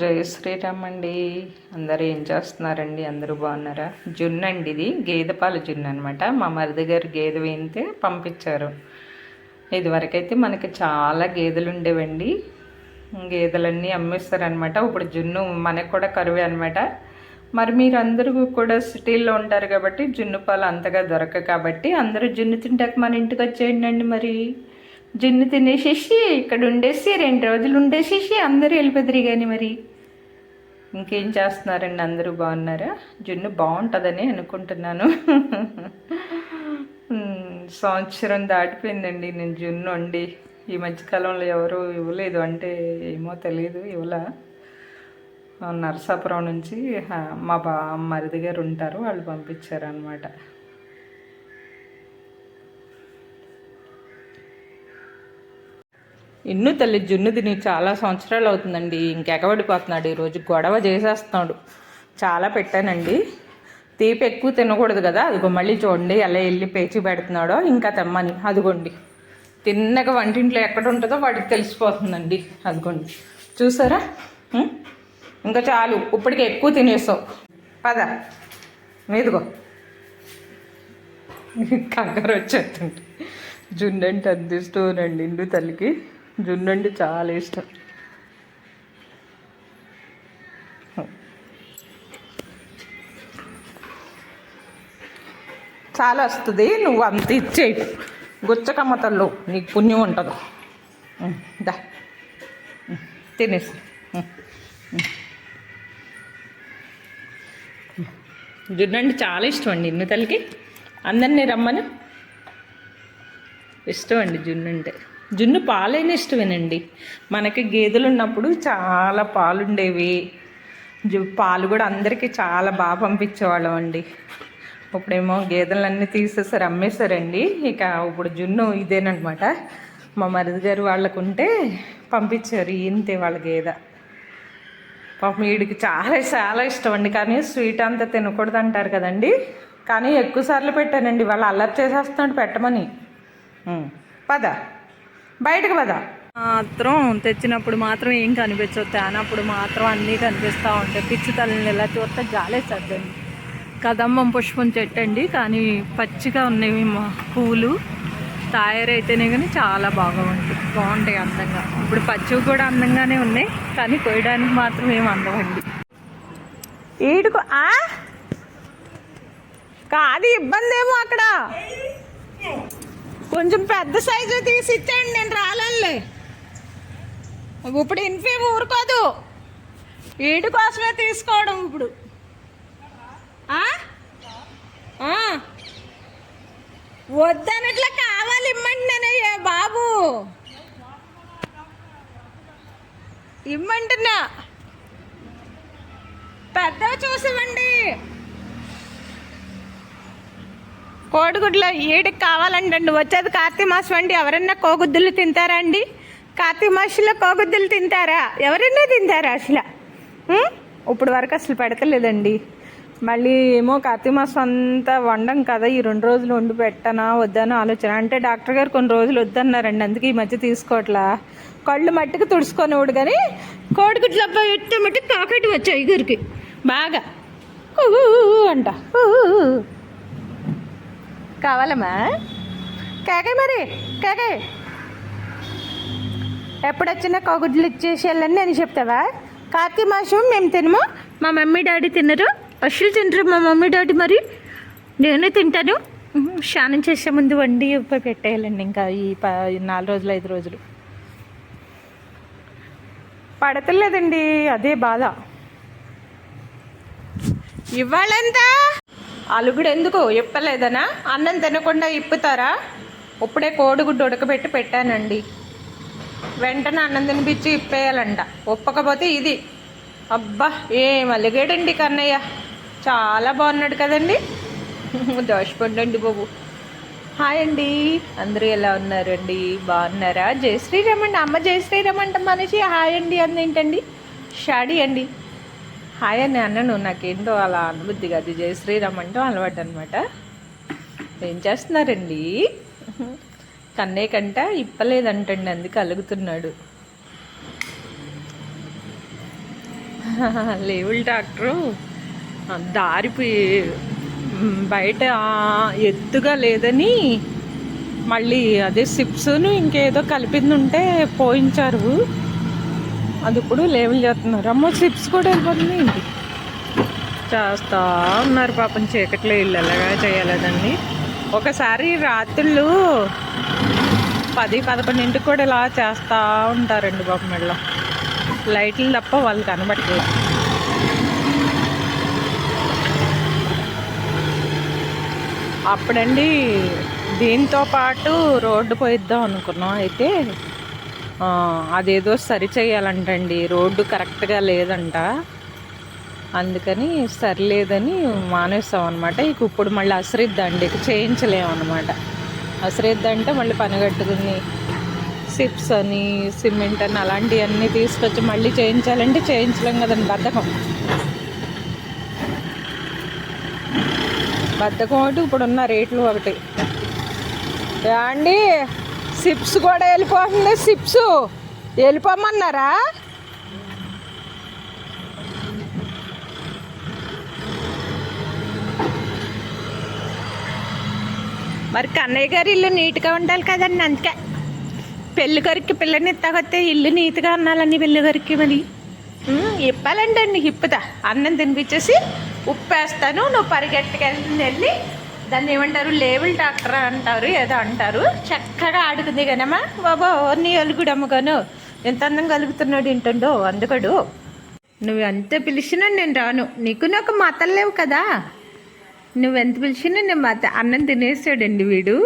జై శ్రీరామ్ అండి అందరూ ఏం చేస్తున్నారండి? అందరూ బాగున్నారా? జున్ను అండి ఇది. గేదె పాల జున్ను అనమాట మా మరిది గారు గేదె వేయితే పంపించారు. ఇదివరకైతే మనకి చాలా గేదెలు ఉండేవండి. గేదెలన్నీ అమ్మేస్తారనమాట ఇప్పుడు జున్ను మనకు కూడా కరువే అనమాట మరి మీరు అందరూ కూడా సిటీల్లో ఉంటారు కాబట్టి జున్ను పాలు అంతగా దొరక కాబట్టి అందరూ జున్ను తింటాక మన ఇంటికి వచ్చేయండి అండి మరి. జున్ను తినేసేసి ఇక్కడ ఉండేసి రెండు రోజులు ఉండేసేసి అందరూ వెళ్ళిపోతారు కానీ మరి. ఇంకేం చేస్తున్నారండి? అందరూ బాగున్నారా? జున్ను బాగుంటుందని అనుకుంటున్నాను. సంవత్సరం దాటిపోయిందండి. నేను జున్ను వండి ఈ మధ్యకాలంలో ఎవరు ఇవ్వలేదు. అంటే ఏమో తెలియదు ఇవ్వలా. నరసాపురం నుంచి మా బా మరిది గారు ఉంటారు. వాళ్ళు పంపించారు ఇన్ను తల్లి జున్ను తిని చాలా సంవత్సరాలు అవుతుందండి. ఇంకెగబడిపోతున్నాడు. ఈరోజు గొడవ చేసేస్తున్నాడు. చాలా పెట్టానండి. తీపి ఎక్కువ తినకూడదు కదా. అదిగో మళ్ళీ చూడండి ఎలా వెళ్ళి పేచి పెడుతున్నాడో ఇంకా తెమ్మని. అదిగోండి. తిన్నక వంటింట్లో ఎక్కడ ఉంటుందో వాడికి తెలిసిపోతుందండి. అదిగోండి. చూసారా? ఇంకా చాలు. ఇప్పటికి ఎక్కువ తినేసావు. పద. మీదుగో కంగారు వచ్చేస్తుంది. జున్ను అంటే అంత అండి ఇండు తల్లికి. జున్ను అంటే చాలా ఇష్టం. చాలా వస్తుంది నువ్వు అంత ఇచ్చేయి గుచ్చకమ్మతల్లో నీకు పుణ్యం ఉంటుంది. దా. తినేసి. జున్ను అంటే చాలా ఇష్టం అండి ఇన్ని తల్లికి. అందరినీ రమ్మని. ఇష్టం అండి జున్ను అంటే జున్ను పాలైన ఇష్టమేనండి. మనకి గేదెలు ఉన్నప్పుడు చాలా పాలు ఉండేవి జు పాలు కూడా అందరికీ చాలా బాగా పంపించేవాళ్ళం అండి. ఇప్పుడేమో గేదెలన్నీ తీసేసారు అమ్మేశారండి. ఇక ఇప్పుడు జున్ను ఇదేనమాట మా మరిది గారు వాళ్ళకు ఉంటే పంపించారు ఇంతే వాళ్ళ గేదె. పాపం వీడికి చాలా చాలా ఇష్టం అండి కానీ స్వీట్ అంతా తినకూడదు అంటారు కదండి. కానీ ఎక్కువ సార్లు పెట్టానండి. వాళ్ళు అల్లరి చేసేస్తున్నాడు పెట్టమని. పద. బయటకు పద. మాత్రం తెచ్చినప్పుడు మాత్రం ఏం కనిపించవు తేనప్పుడు మాత్రం అన్నీ కనిపిస్తూ ఉంటాయి. పిచ్చి తల్లిని ఇలా చూస్తే జాలేసద్దండి కదంబం పుష్పం చెట్టు అండి కానీ పచ్చిగా ఉన్నాయి మా పూలు తయారైతేనే కానీ చాలా బాగా ఉంటాయి బాగుంటాయి అందంగా. ఇప్పుడు పచ్చివి కూడా అందంగానే ఉన్నాయి కానీ కొయ్యడానికి మాత్రం ఏం అందమండి ఈడుకు ఆ? కాదు ఇబ్బంది ఏమో అక్కడ. కొంచెం పెద్ద సైజు తీసి ఇచ్చేయండి నేను రాలే ఇప్పుడు ఇన్ఫీ ఊరుకోదు. వీటి కోసమే తీసుకోవడం ఇప్పుడు. ఆ? వద్దనట్లా కావాలి ఇమ్మండి నేనయ్యా బాబు. ఇమ్మంటున్నా కోడిగుడ్లో ఏడికి కావాలంటండి వచ్చేది కార్తీక మాసం అండి. ఎవరన్నా కోగుద్దులు తింటారా అండి? కార్తీక మాసంలో కోగుద్దులు తింటారా? ఎవరన్నా తింటారా అసలు? ఇప్పుడు వరకు అసలు పెడతలేదండి. మళ్ళీ ఏమో కార్తీక మాసం అంతా వండం కదా. ఈ రెండు రోజులు వండి పెట్టనా వద్దనా ఆలోచన. అంటే డాక్టర్ గారు కొన్ని రోజులు వద్దన్నారండి. అందుకే ఈ మధ్య తీసుకోవట్లా. కళ్ళు మట్టికి తుడుచుకొనివాడు కానీ కోడిగుడ్లు అబ్బాయి ఎట్టే మట్టి కాకటి వచ్చాయి ఇగురికి బాగా. ఊ అంట. కావాలమ్మా కాకే మరి కాకే ఎప్పుడొచ్చినా కోగుడ్లు ఇచ్చేసి వెళ్ళని అని చెప్తావా? కార్తీ మాసం మేము తినము మా మమ్మీ డాడీ తినరు అసలు తినరు మా మమ్మీ డాడీ మరి. నేనే తింటాను. స్నానం చేసే ముందు వండి ఉప్పు పెట్టేయాలండి ఇంకా ఈ ప నాలుగు రోజులు ఐదు రోజులు. పడతలేదండి అదే బాధ. ఇవాళంతా అలుగుడు ఎందుకు ఇప్పలేదనా అన్నం తినకుండా ఇప్పుతారా? ఇప్పుడే కోడిగుడ్డు ఉడకబెట్టి పెట్టానండి. వెంటనే అన్నం తినిపించి ఇప్పేయాలంట. ఒప్పకపోతే ఇది. అబ్బా ఏం అలిగాడండి కన్నయ్య. చాలా బాగున్నాడు కదండి. దోషపండండి బాబు. హాయ్ అండి. అందరూ ఎలా ఉన్నారండి? బాగున్నారా? జయ శ్రీరామ్ అండి. అమ్మ జయ శ్రీరామ్ అంట మనిషి హాయ్ అండి అందేంటండి షాడీ అండి. హాయ్ అని అన్నను నాకేంటో అలా అనుభూతిగా అది జయ శ్రీరామ్ అంటూ అలవాటు అనమాట ఏం చేస్తున్నారండి? కన్నే కంట ఇప్పలేదంటండి అందుకు అలుగుతున్నాడు. లేవుల డాక్టరు దారి బయట ఎత్తుగా లేదని మళ్ళీ అదే సిప్స్ను ఇంకేదో కలిపింది ఉంటే పోయించారు. అది ఇప్పుడు లేవులు చేస్తున్నారు. అమ్మ చిప్స్ కూడా వెళ్ళిపోతుంది ఏంటి? చేస్తా ఉన్నారు పాపం చీకట్లో ఇల్లు ఎలాగా చేయలేదండి. ఒకసారి రాత్రులు పది పదకొండింటికి కూడా ఇలా చేస్తూ ఉంటారండి పాపం మెళ్ళ లైట్లు తప్ప వాళ్ళు కనబడట్లేదు అప్పుడండి దీంతో పాటు రోడ్డు పోయిద్దాం అనుకున్నాం. అయితే అదేదో సరి చేయాలంటండి. రోడ్డు కరెక్ట్గా లేదంట. అందుకని సరిలేదని మానేస్తాం అనమాట ఇక ఇప్పుడు మళ్ళీ అసరిద్దండి. ఇక చేయించలేము అనమాట అసరిద్దంటే మళ్ళీ పనిగట్టుకుని సిప్స్ అని సిమెంట్ అని అలాంటివన్నీ తీసుకొచ్చి మళ్ళీ చేయించాలంటే చేయించలేం కదండి బద్ధకం. బద్ధకం ఒకటి ఇప్పుడున్న రేట్లు ఒకటి. అండి సిప్స్ కూడా వెళ్ళిపోతుంది సిప్స్. వెళ్ళిపోమన్నారా? మరి కన్నయ్య గారి ఇల్లు నీట్గా ఉండాలి కదండి అందుకే. పెళ్ళికొరికి గారికి పిల్లని తగతే ఇల్లు నీట్గా అన్నాలని పెళ్ళి గారికి మరి. ఇప్పాలండి అండి ఇప్పుతా అన్నం తినిపించేసి ఉప్పు వేస్తాను నువ్వు పరిగెట్టుకెళ్ళి వెళ్ళి దాన్ని ఏమంటారు? లేబుల్ డాక్టర్ అంటారు ఏదో అంటారు. చక్కగా ఆడుకుంది కనమ్మా బాబా నీ అలుగుడమ్మగాను ఎంత అందం కలుగుతున్నాడు ఏంటండో అందుకడు. నువ్వు ఎంత పిలిచినా నేను రాను. నీకు నాకు మాటలు లేవు కదా. నువ్వెంత పిలిచినా నేను మాత అన్నం తినేసాడండి వీడు.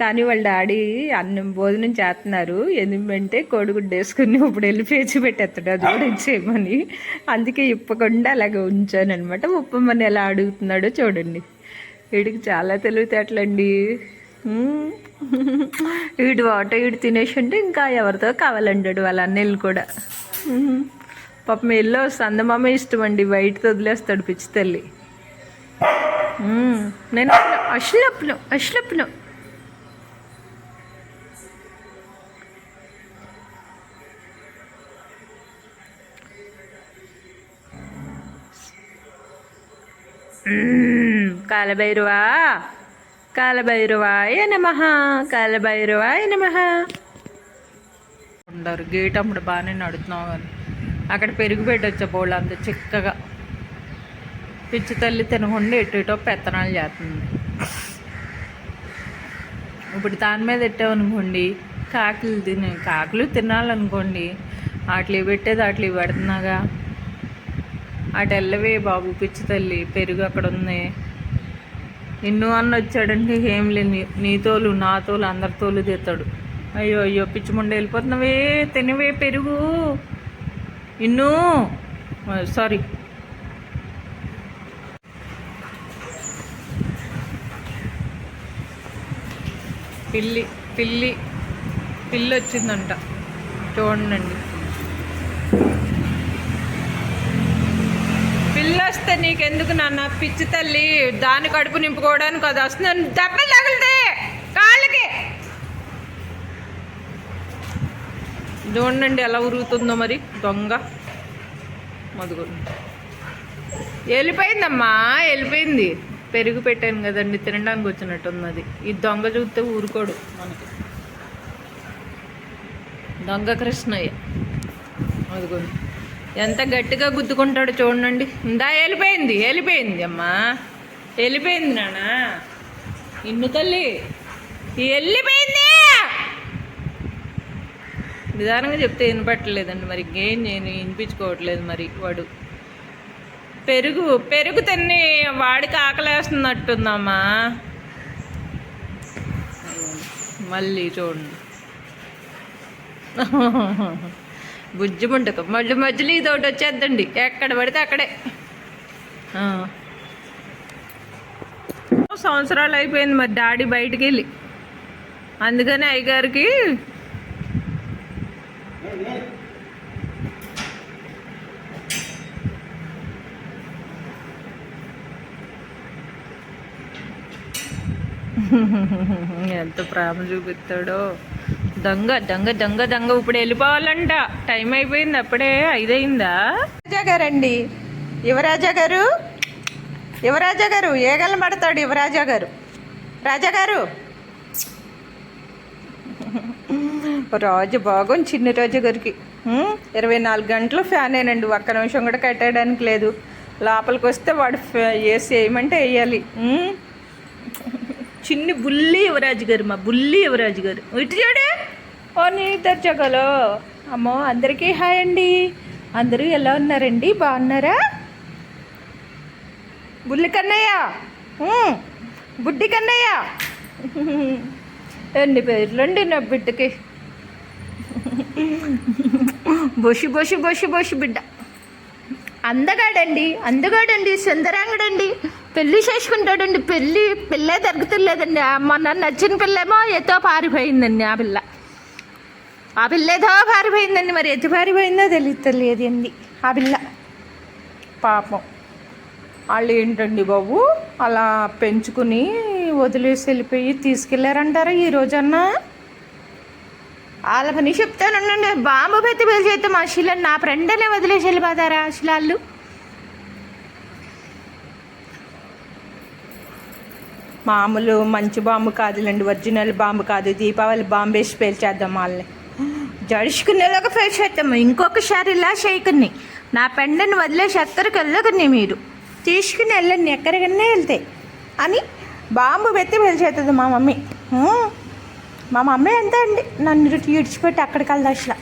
కానీ వాళ్ళ డాడీ అన్నం భోజనం చేస్తున్నారు. ఎందుకంటే కోడిగుడ్డు వేసుకుని ఇప్పుడు వెళ్ళి పేచి పెట్టేస్తాడు. అది కూడా ఇచ్చేయమని. అందుకే ఇప్పకుండా అలాగే ఉంచాను అనమాట ఉప్పమని ఎలా అడుగుతున్నాడో చూడండి. వీడికి చాలా తెలివితేటలండి. వీడు వాట వీడు తినేసి ఉంటే ఇంకా ఎవరితో కావాలంటాడు వాళ్ళ కూడా. పాపం ఎల్లో సందమామ ఇష్టం అండి బయటతో వదిలేస్తాడు పిచ్చి తల్లి. నేను అశ్లప్ను అశ్లప్ను కాలభైరవా కాలభైరవాయ నమ కాలభైరవాయ నమ. ఉండరు గేట్ అప్పుడు బాగానే నడుతున్నావు అని అక్కడ పెరుగు పెట్టొచ్చా బోళ్ళు అంత చిక్కగా. పిచ్చి తల్లి తినకుండా ఎటు ఇటో పెత్తనాలు చేస్తుంది. ఇప్పుడు దాని మీద ఎట్టామనుకోండి కాకులు తినే కాకులు తినాలనుకోండి అట్లే పెట్టేది అట్లే పెడుతున్నాగా. అటు వెళ్ళవే బాబు పిచ్చి తల్లి పెరుగు అక్కడ ఉంది. నిన్ను అన్న వచ్చాడంటే ఏం లేదు. నీతోలు నాతోలు అందరితోలు తీస్తాడు అయ్యో అయ్యో పిచ్చి ముండ వెళ్ళిపోతున్నావే తినవే పెరుగు. ఇన్ను సారీ. పిల్లి పిల్లి పిల్లి వచ్చిందంట చూడండి పిల్లి వస్తే నీకెందుకు నాన్న? పిచ్చి తల్లి దాని కడుపు నింపుకోవడానికి అది వస్తుంది. దెబ్బలు తగిలితే కాళ్ళకి. చూడండి ఎలా ఉరుగుతుందో మరి దొంగ. మదుగు వెళ్ళిపోయిందమ్మా వెళ్ళిపోయింది. పెరుగు పెట్టాను కదండి తినడానికి వచ్చినట్టుంది అది. ఈ దొంగ చూస్తే ఊరుకోడు మనకి. దొంగ కృష్ణయ్య. అదిగోండి ఎంత గట్టిగా గుద్దుకుంటాడో చూడండి. ఇందా వెళ్ళిపోయింది వెళ్ళిపోయింది అమ్మా. వెళ్ళిపోయింది నాన్న ఇన్ను తల్లి. వెళ్ళిపోయింది నిదానంగా చెప్తే వినపట్టలేదండి మరి. ఏం నేను వినిపించుకోవట్లేదు మరి వాడు. పెరుగు పెరుగు తిని వాడికి ఆకలేస్తున్నట్టుందమ్మా. మళ్ళీ చూడండి. బుజ్జి ముంటకు మళ్ళీ మధ్యలో ఇది ఒకటి వచ్చేద్దండి. ఎక్కడ పడితే అక్కడే. ఆ. సంవత్సరాలు అయిపోయింది మరి డాడీ బయటికి వెళ్ళి. అందుకని అయ్యగారికి ఎంత ప్రేమ చూపిస్తాడో. దొంగ దొంగ దొంగ దొంగ. ఇప్పుడు వెళ్ళిపోవాలంట. టైం అయిపోయింది అప్పుడే ఐదయిందా? రాజా గారండి. యువరాజా గారు? యువరాజా గారు ఏగల పడతాడు యువరాజా గారు? రాజా గారు? రాజు బాగుంది చిన్న రాజు గారికి. ఇరవై నాలుగు గంటలు ఫ్యానేనండి. ఒక్క నిమిషం కూడా కట్టడానికి లేదు. లోపలికి వస్తే వాడు ఏసీ వేయమంటే వేయాలి. చిన్ని బుల్లి యువరాజు గారు మా బుల్లి యువరాజు గారు. ఇటు చూడే. ఓ నీ దర్జగలో అమ్మో అందరికీ హాయ్ అండి. అందరూ ఎలా ఉన్నారండి? బాగున్నారా? బుల్లి కన్నయ్య. బుడ్డి కన్నయ్య. ఎన్ని పేర్లండి నా బిడ్డకి? బొషి బొషి బొషి బొషి బిడ్డ. అందగాడండి అందగాడండి సుందరాంగడండి. పెళ్ళి చేసుకుంటాడండి పెళ్ళి పిల్లే దొరుకుతులేదండి ఆ మొన్న నచ్చిన పిల్లేమో ఎతో పారిపోయిందండి ఆ పిల్ల. ఆ పిల్ల ఏదో పారిపోయిందండి మరి ఎటు పారిపోయిందో తెలియదు అండి ఆ పిల్ల. పాపం. వాళ్ళు ఏంటండి బాబు? అలా పెంచుకుని వదిలేసి వెళ్ళిపోయి తీసుకెళ్ళారంటారా ఈ రోజన్నా? వాళ్ళ పని చెప్తానండి బాంబు పెట్టి పిలిచేస్తే మా శిలని నా ఫ్రెండ్నే వదిలేసి వెళ్ళిపోతారా శిలాళ్ళు మామూలు మంచి బాంబు కాదులేండి ఒరిజినల్ బాంబు కాదు దీపావళి బాంబు వేసి పేల్చేద్దాం వాళ్ళని. జడుచుకునేలాగా పేల్చేద్దాము ఇంకొకసారి ఇలా చేయకుని నా పెండని వదిలేసి ఎక్కడికి వెళ్ళకుని మీరు తీసుకుని వెళ్ళండి ఎక్కడికన్నా వెళ్తే అని బాంబు పెట్టి పేల్చేస్తుంది మా మమ్మీ. మా మమ్మీ ఎంత అండి నన్ను ఇటు ఇడిచిపెట్టి అక్కడికి వెళ్దా అసలు